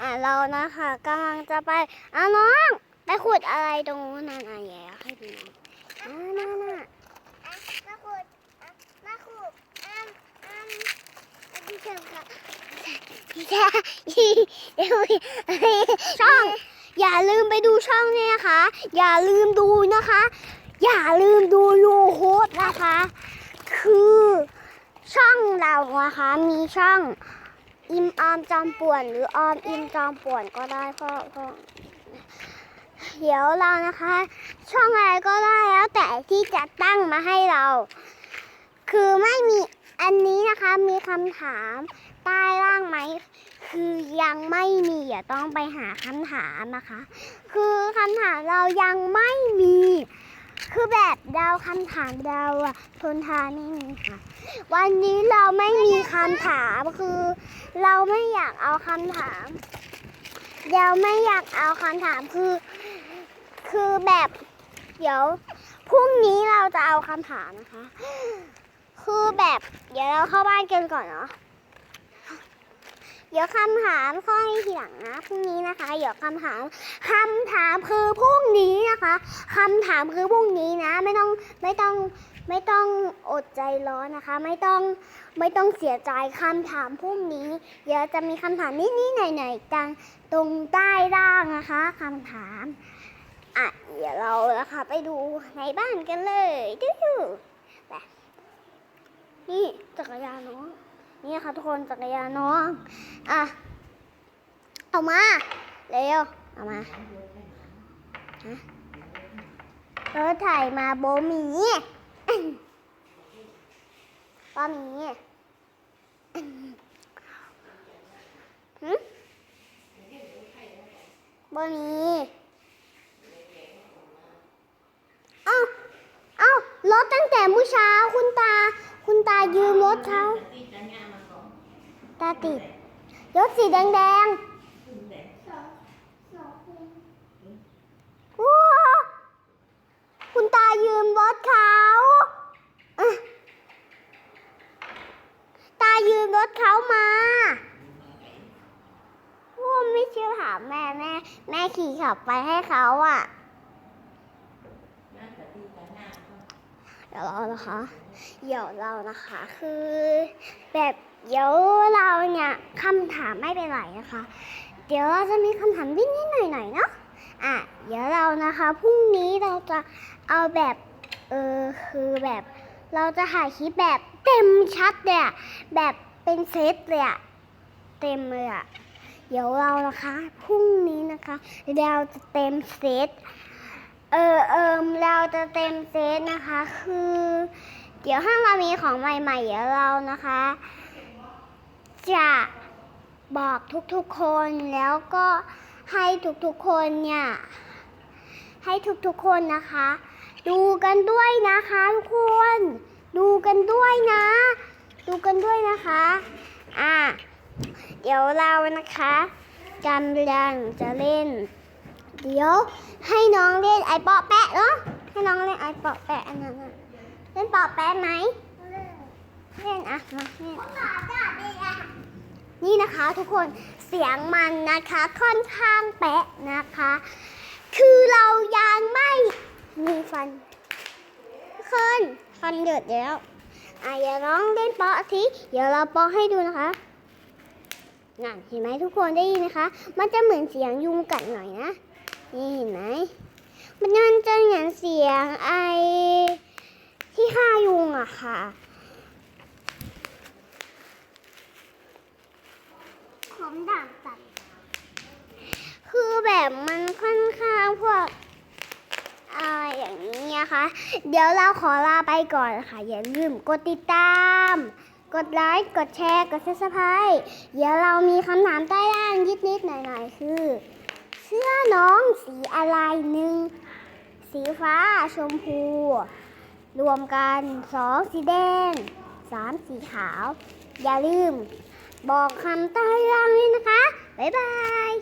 อ่าเรานะคะกำลังจะไปอะน้องไปขุดอะไรตรงนู้นนั่นอะแย่ให้ดูน่อยอ่านั่นน่ะมาขุดมาขุดอ้ามอ้ามพี่เชิญค่ะพี่แจ๊ช่องอย่าลืมไปดูช่องเนี่ยนะคะ อย่าลืมดูนะคะ อย่าลืมดูยูโฮสนะคะ คือช่องเรานะคะมีช่อง อิมออมจอมป่วน หรือออมอิมจอมป่วนก็ได้พราะเพราะเดี๋ยวเรานะคะ ช่องอะไรก็ได้แล้วแต่ที่จะตั้งมาให้เรา คือไม่มีอันนี้นะคะมีคำถามใต้ล่างไหม คือยังไม่มีอย่าต้องไปหาคำถามนะคะ คือคำถามเรายังไม่มี คือแบบเดาคำถามเราอะทนทานไม่มีค่ะ วันนี้เราไม่มีคำถามคือ เราไม่อยากเอาคำถามเราไม่อยากเอาคำถามคือ คือแบบเดี๋ยวพรุ่งนี้เราจะเอาคำถามนะคะ คือแบบเดี๋ยวเราเข้าบ้านกันก่อนเนาะ เดี๋ยวคำถามค่อยทีหลังนะพรุ่งนี้นะคะ เดี๋ยวคำถามคำถามคือพรุ่งนี้นะคะคำถามคือพรุ่งนี้นะ ไม่ต้องไม่ต้องไม่ต้องอดใจร้อนนะคะ ไม่ต้องไม่ต้องเสียใจคำถามพรุ่งนี้ เดี๋ยวจะมีคำถามนิดๆหน่อยๆกลางตรงใต้ล่างนะคะคำถามอะเดี๋ยวเรานะคะไปดูในบ้านกันเลยดูๆไปนี่จักรยานน้อง นี่ค่ะทุกคนจักรยานน้องอะเอามาเร็วเอามาฮะรถถ่ายมาโบมีป้ามีหึโบมีเอ้าเอ้ารถตั้งแต่เมื่อเช้าคุณตา คุณตายืมรถเขา ตาติดรถสีแดงแดงว้าคุณตายืมรถเขาตายืมรถเขามาว้าไม่เชื่อถามแม่แม่ แม่ขี่ขับไปให้เขาอะเดี๋ยวเรานะคะ เดี๋ยวเรานะคะ คือแบบ เดี๋ยวเราเนี่ยคำถามไม่เป็นไรนะคะ เดี๋ยวเราจะมีคำถามนิดนิดหน่อยหน่อยเนาะอะเดี๋ยวเรานะคะพรุ่งนี้เราจะเอาแบบเออคือแบบเราจะถ่ายคลิปแบบเต็มชัดเลยอะแบบเป็นเซตเลยอะเต็มเลยอะเดี๋ยวเรานะคะพรุ่งนี้นะคะเราจะเต็มเซตเออเออเราจะเต็มเซตนะคะ คือ เดี๋ยวถ้าเรามีของใหม่ๆเดี๋ยวเรานะคะ จะบอกทุกๆคนแล้วก็ให้ทุกๆคนเนี่ย ให้ทุกๆคนนะคะ ดูกันด้วยนะคะทุกคน ดูกันด้วยนะ ดูกันด้วยนะคะ อะเดี๋ยวเรานะคะกำลังจะเล่น เดี๋ยวให้น้องเล่นไอปอแปะเนาะให้น้องเล่นไอปอแปะอันนั้นเล่นปอแปะไหม เล่นอะมาเล่นนี่นะคะทุกคนเสียงมันนะคะค่อนข้างแปะนะคะ คือเรายังไม่มีฟันขึ้นฟันเดือดแล้วอะอย่าน้องเล่นปอทีเดี๋ยวเราปอให้ดูนะคะนั่นเห็นไหมทุกคนได้ยินไหมคะ มันจะเหมือนเสียงยุงกัดหน่อยนะ นี่เห็นไหมมันมันจะเหมือนเสียงไอที่ฆ่ายุงอะค่ะ ผมด่างตัด คือแบบมันค่อนข้างพวกอะไรอย่างนี้นะคะ เดี๋ยวเราขอลาไปก่อนค่ะ อย่าลืมกดติดตาม กดไลค์ กดแชร์ กดซับสไครต์เดี๋ยวเรามีคำถามใต้ล่างนิดๆหน่อยๆคือ เสื้อน้องสีอะไรหนึ่งสีฟ้าชมพู รวมกันสองสีแดงสามสีขาว อย่าลืม บอกคำใต้ล่างด้วยนะคะ บ๊ายบาย